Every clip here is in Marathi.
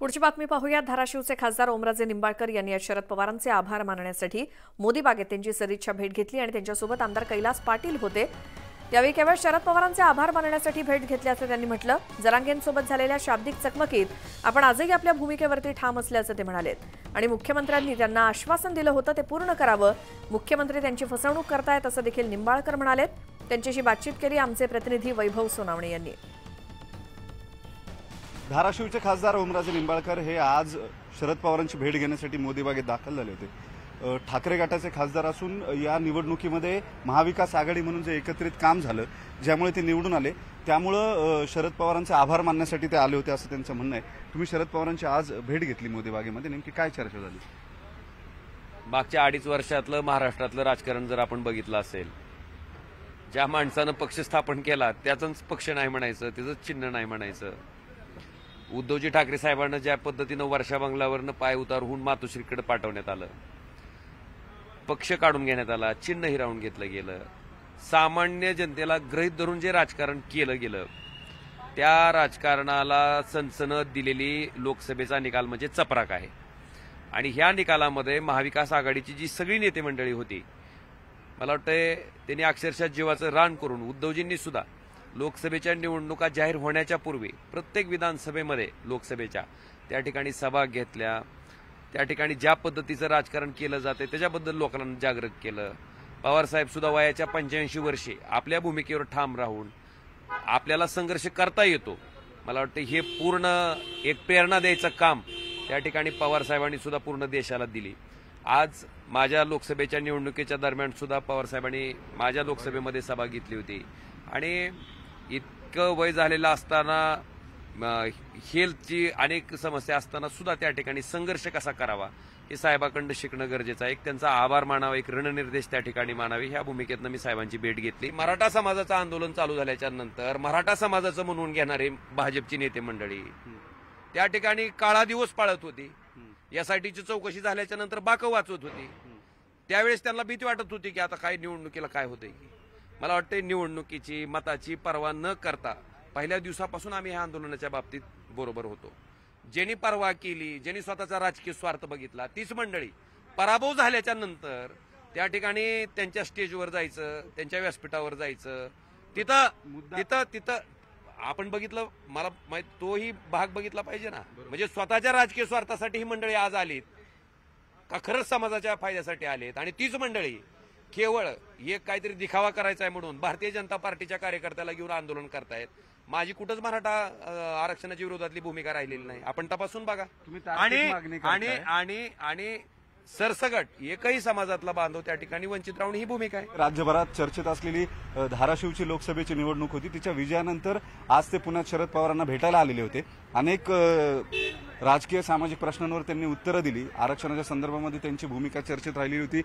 पुढची बातमी पाहूया धाराशिवचे खासदार ओमराजे निंबाळकर यांनी आज शरद पवारांचे आभार मानण्यासाठी मोदी बागेत त्यांची सदिच्छा भेट घेतली आणि त्यांच्यासोबत आमदार कैलास पाटील होते. यावेळी केवळ शरद पवारांचे आभार मानण्यासाठी भेट घेतल्याचं त्यांनी म्हटलं. जरांगेंसोबत झालेल्या शाब्दिक चकमकीत आपण आजही आपल्या भूमिकेवरती ठाम असल्याचं ते म्हणालेत. आणि मुख्यमंत्र्यांनी त्यांना आश्वासन दिलं होतं ते पूर्ण करावं. मुख्यमंत्री त्यांची फसवणूक करतायत असं देखील निंबाळकर म्हणालेत. त्यांच्याशी बातचीत केली आमचे प्रतिनिधी वैभव सोनावणे यांनी. धाराशिवचे खासदार ओमराजे निंबाळकर हे आज शरद पवारांची भेट घेण्यासाठी मोदी बागेत दाखल झाले होते. ठाकरे गटाचे खासदार असून या निवडणुकीमध्ये महाविकास आघाडी म्हणून जे एकत्रित काम झालं ज्यामुळे ते निवडून आले त्यामुळं शरद पवारांचे आभार मानण्यासाठी ते आले होते असं त्यांचं म्हणणं आहे. तुम्ही शरद पवारांची आज भेट घेतली मोदी बागेमध्ये नेमकी काय चर्चा झाली? मागच्या अडीच वर्षातलं महाराष्ट्रातलं राजकारण जर आपण बघितलं असेल ज्या माणसानं पक्ष स्थापन केला त्याचंच पक्ष नाही म्हणायचं त्याचंच चिन्ह नाही म्हणायचं. उद्धवजी ठाकरे साहेबांना ज्या पद्धतीनं वर्षा बंगलावरनं पाय उतारहून मातोश्रीकडे पाठवण्यात आलं पक्ष काढून घेण्यात आला चिन्ह हिरावून घेतलं गेलं सामान्य जनतेला ग्रहित धरून जे राजकारण केलं गेलं त्या राजकारणाला सनसनत दिलेली लोकसभेचा निकाल म्हणजे चपराक आहे. आणि ह्या निकालामध्ये महाविकास आघाडीची जी सगळी नेते मंडळी होती मला वाटतंय त्यांनी अक्षरशः जीवाचं रान करून उद्धवजींनी सुद्धा लोकसभेच्या निवडणुका जाहीर होण्याच्या पूर्वी प्रत्येक विधानसभेमध्ये लोकसभेच्या त्या ठिकाणी सभा घेतल्या. त्या ठिकाणी ज्या पद्धतीचं राजकारण केलं जाते त्याच्याबद्दल लोकांना जागृत केलं. पवारसाहेब सुद्धा वयाच्या पंच्याऐंशी वर्षे आपल्या भूमिकेवर ठाम राहून आपल्याला संघर्ष करता येतो. मला वाटतं हे पूर्ण एक प्रेरणा द्यायचं काम त्या ठिकाणी पवारसाहेबांनी सुद्धा पूर्ण देशाला दिली. आज माझ्या लोकसभेच्या निवडणुकीच्या दरम्यान सुद्धा पवार साहेबांनी माझ्या लोकसभेमध्ये सभा घेतली होती. आणि इतकं वय झालेलं असताना हेल्थची अनेक समस्या असताना सुद्धा त्या ठिकाणी संघर्ष कसा करावा हे साहेबाकडनं शिकणं गरजेचं आहे. एक त्यांचा आभार मानावा एक रणनिर्देश त्या ठिकाणी मानावे ह्या भूमिकेतनं मी साहेबांची भेट घेतली. मराठा समाजाचं आंदोलन चालू झाल्याच्यानंतर मराठा समाजाचं म्हणून घेणारे भाजपची नेते मंडळी त्या ठिकाणी काळा दिवस पाळत होती. यासाठीची चौकशी झाल्याच्यानंतर बाकं वाचवत होती. त्यावेळेस त्यांना भीती वाटत होती की आता काय निवडणुकीला काय होतंय. मला वाटतंय निवडणुकीची मताची पर्वा न करता पहिल्या दिवसापासून आम्ही ह्या आंदोलनाच्या बाबतीत बरोबर होतो. ज्यांनी परवा केली ज्यांनी स्वतःचा राजकीय स्वार्थ बघितला तीच मंडळी पराभव झाल्याच्यानंतर त्या ठिकाणी त्यांच्या स्टेजवर जायचं त्यांच्या व्यासपीठावर जायचं. तिथं तिथं तिथं आपण बघितलं मला माहीत तोही भाग बघितला पाहिजे ना. म्हणजे स्वतःच्या राजकीय स्वार्थासाठी ही मंडळी आज आलीत का खरंच समाजाच्या फायद्यासाठी आलेत? आणि तीच मंडळी केवळ एक काहीतरी दिखावा करायचा आहे म्हणून भारतीय जनता पार्टीच्या कार्यकर्त्याला घेऊन आंदोलन करतायत. माझी कुठंच मराठा आरक्षणाच्या विरोधातली भूमिका राहिलेली नाही. आपण तपासून बघा. आणि आणि आणि सरसगट एकही समाजातला बांधव त्या ठिकाणी वंचित राहून ही भूमिका आहे. राज्यभरात चर्चेत असलेली धाराशिवची लोकसभेची निवडणूक होती. तिच्या विजयानंतर आज ते पुण्यात शरद पवारांना भेटायला आलेले होते. अनेक राजकीय सामाजिक प्रश्नांवर त्यांनी उत्तरं दिली. आरक्षणाच्या संदर्भामध्ये त्यांची भूमिका चर्चेत राहिली होती.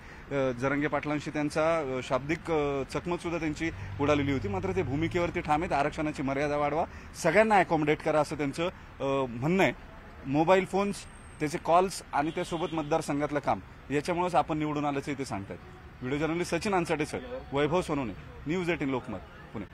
जरंगे पाटलांशी त्यांचा शाब्दिक चकमक सुद्धा त्यांची उडालेली होती. मात्र ते भूमिकेवरती ठाम आहेत. आरक्षणाची मर्यादा वाढवा. सगळ्यांना अकॉमोडेट करा असं त्यांचं म्हणणं आहे. मोबाईल फोन्स त्याचे कॉल्स आणि त्यासोबत मतदारसंघातलं काम याच्यामुळेच आपण निवडून आल्याचं इथे सांगतात video journalist Sachin Ansate sir Vaibhav Sonawane news eighteen Lokmat Pune.